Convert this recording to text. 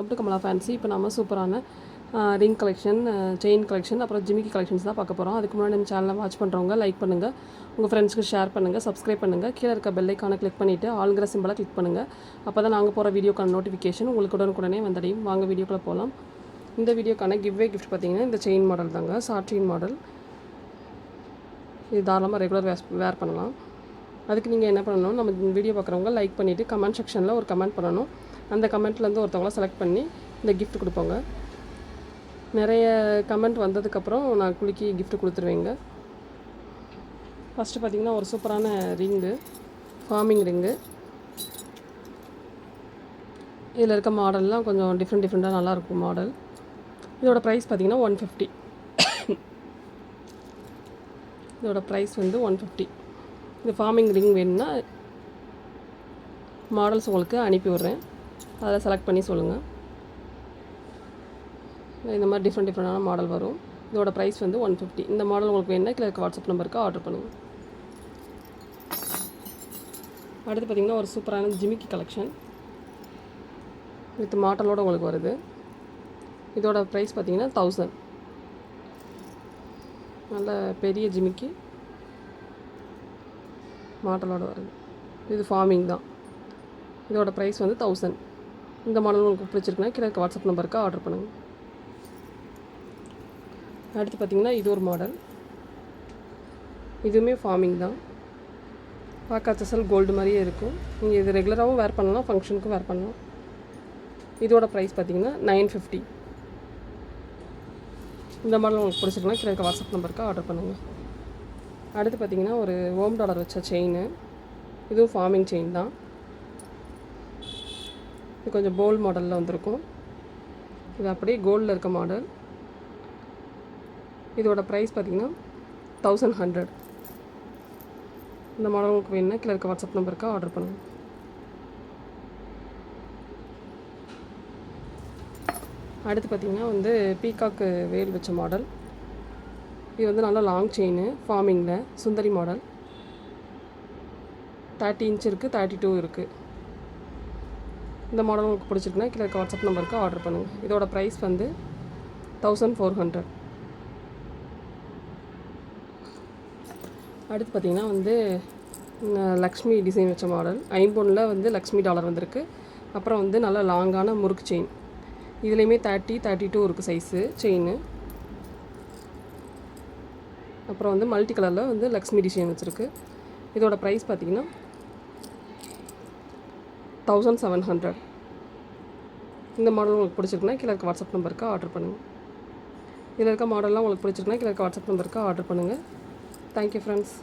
Welcome to Kamala fancy இப்போ நம்ம சூப்பரான ரிங் கலெக்ஷன் செயின் கலெக்ஷன் அப்புறம் ஜிமிக்கி கலெக்ஷன்ஸ் தான் பார்க்க போகிறோம் அதுக்கு முன்னாடி நம்ம சேனலை வாட்ச் பண்ணுறவங்க லைக் பண்ணுங்கள் உங்கள் ஃப்ரெண்ட்ஸ்க்கு ஷேர் பண்ணுங்கள் சப்ஸ்கிரைப் பண்ணுங்கள் கீழே இருக்க பெல்லைக்கான கிளிக் பண்ணிவிட்டு ஆளுங்கிற சிம்பிளாக கிளிக் பண்ணுங்கள் அப்போ தான் நாங்கள் போகிற வீடியோக்கான நோட்டிஃபிகேஷன் உங்களுக்கு உடனுக்குடனே வந்தடையும். வாங்க வீடியோக்குள்ளே போகலாம் இந்த வீடியோக்கான கிவ்வே கிஃப்ட் பார்த்தீங்கன்னா இந்த செயின் மாடல் தாங்க. ஷார்ட் செயின் மாடல் இது தாராளமாக ரெகுலர் வேஸ் வேர் பண்ணலாம். அதுக்கு நீங்கள் என்ன பண்ணணும்? நம்ம வீடியோ பார்க்குறவங்க லைக் பண்ணிவிட்டு கமெண்ட் செக்ஷனில் ஒரு கமெண்ட் பண்ணணும். அந்த கமெண்ட்லேருந்து ஒருத்தவங்கள செலக்ட் பண்ணி இந்த கிஃப்ட் கொடுப்போங்க. நிறைய கமெண்ட் வந்ததுக்கப்புறம் நான் குலுக்கி கிஃப்ட் கொடுத்துருவேங்க. ஃபஸ்ட்டு பார்த்திங்கன்னா ஒரு சூப்பரான ரிங்கு ஃபார்மிங் ரிங்கு. இதில் இருக்க மாடல்லாம் கொஞ்சம் டிஃப்ரெண்ட் டிஃப்ரெண்ட்டாக நல்லாயிருக்கும் மாடல் இதோட ப்ரைஸ் பார்த்திங்கன்னா ஒன் ஃபிஃப்டி இதோட ப்ரைஸ் வந்து ஒன் ஃபிஃப்டி இந்த ஃபார்மிங் ரிங் வேணும்னா மாடல்ஸ் உங்களுக்கு அனுப்பி விட்றேன். அதில் செலக்ட் பண்ணி சொல்லுங்கள் இந்த மாதிரி டிஃப்ரெண்ட் டிஃப்ரெண்டான மாடல் வரும். இதோட ப்ரைஸ் வந்து ஒன் ஃபிஃப்டி இந்த மாடல் உங்களுக்கு வேணும்னா கீழே இருக்க வாட்ஸ்அப் நம்பருக்கு ஆர்டர் பண்ணுங்கள் அடுத்து பார்த்திங்கன்னா ஒரு சூப்பரான ஜிமிக்கி கலெக்ஷன் வித் மாடலோடு உங்களுக்கு வருது. இதோட ப்ரைஸ் பார்த்தீங்கன்னா தௌசண்ட் நல்ல பெரிய ஜிமிக்கி மாடலோட வருது. இது ஃபார்மிங் தான். இதோட ப்ரைஸ் வந்து தௌசண்ட் இந்த மாடல் உங்களுக்கு பிடிச்சிருக்குன்னா கீழே வாட்ஸ்அப் நம்பருக்கு ஆர்டர் பண்ணுங்கள் அடுத்து பார்த்தீங்கன்னா இது ஒரு மாடல். இதுவுமே ஃபார்மிங் தான். பார்க்க அச்சசல் கோல்டு மாதிரியே இருக்கும். நீங்கள் இது ரெகுலராகவும் வேர் பண்ணலாம் ஃபங்க்ஷனுக்கும் வேர் பண்ணலாம். இதோட ப்ரைஸ் பார்த்திங்கன்னா நைன் ஃபிஃப்டி இந்த மாடல் உங்களுக்கு பிடிச்சிருக்குன்னா கீழே வாட்ஸ்அப் நம்பருக்கு ஆர்டர் பண்ணுங்கள் அடுத்து பார்த்தீங்கன்னா ஒரு ஓம் டாலர் வச்ச செயின் இதுவும் ஃபார்மிங் செயின் தான். இது கொஞ்சம் போல் மாடலில் வந்திருக்கும். இது அப்படியே கோல்டில் இருக்க மாடல் இதோட ப்ரைஸ் பார்த்தீங்கன்னா தௌசண்ட் ஹண்ட்ரட் இந்த மாடல் உங்களுக்கு வேணும்னா கீழே இருக்க வாட்ஸ்அப் நம்பருக்கு ஆர்டர் பண்ணுங்கள் அடுத்து பார்த்தீங்கன்னா வந்து பீகாக்கு வேல் வச்ச மாடல் இது வந்து நல்லா லாங் செயின் ஃபார்மிங்கில் சுந்தரி மாடல் தேர்ட்டி இன்ச் இருக்குது தேர்ட்டி டூ இருக்குது இந்த மாடல் உங்களுக்கு பிடிச்சிருக்குன்னா கீழே வாட்ஸ்அப் நம்பருக்கு ஆர்டர் பண்ணுங்கள் இதோட ப்ரைஸ் வந்து தௌசண்ட் ஃபோர் ஹண்ட்ரட் அடுத்து பார்த்திங்கன்னா வந்து லக்ஷ்மி டிசைன் வச்ச மாடல் ஐம்பொன்னில் வந்து லக்ஷ்மி டாலர் வந்திருக்கு. அப்புறம் வந்து நல்ல லாங்கான முறுக்கு செயின் இதுலேயுமே தேர்ட்டி தேர்ட்டி டூ இருக்குது சைஸு செயின் அப்புறம் வந்து மல்டி கலரில் வந்து லக்ஷ்மி டிசைன் வச்சுருக்கு. இதோட ப்ரைஸ் பார்த்திங்கன்னா தௌசண்ட் செவன் ஹண்ட்ரட் இந்த மாடல் உங்களுக்கு பிடிச்சிருக்குன்னா கீழே இருக்க வாட்ஸ்அப் நம்பருக்கு ஆர்டர் பண்ணுங்கள் இதில் இருக்க மாடல்லாம் உங்களுக்கு பிடிச்சிருக்குன்னா கீழே இருக்க வாட்ஸ்அப் நம்பருக்கு ஆர்டர் பண்ணுங்கள் தேங்க்யூ ஃப்ரெண்ட்ஸ்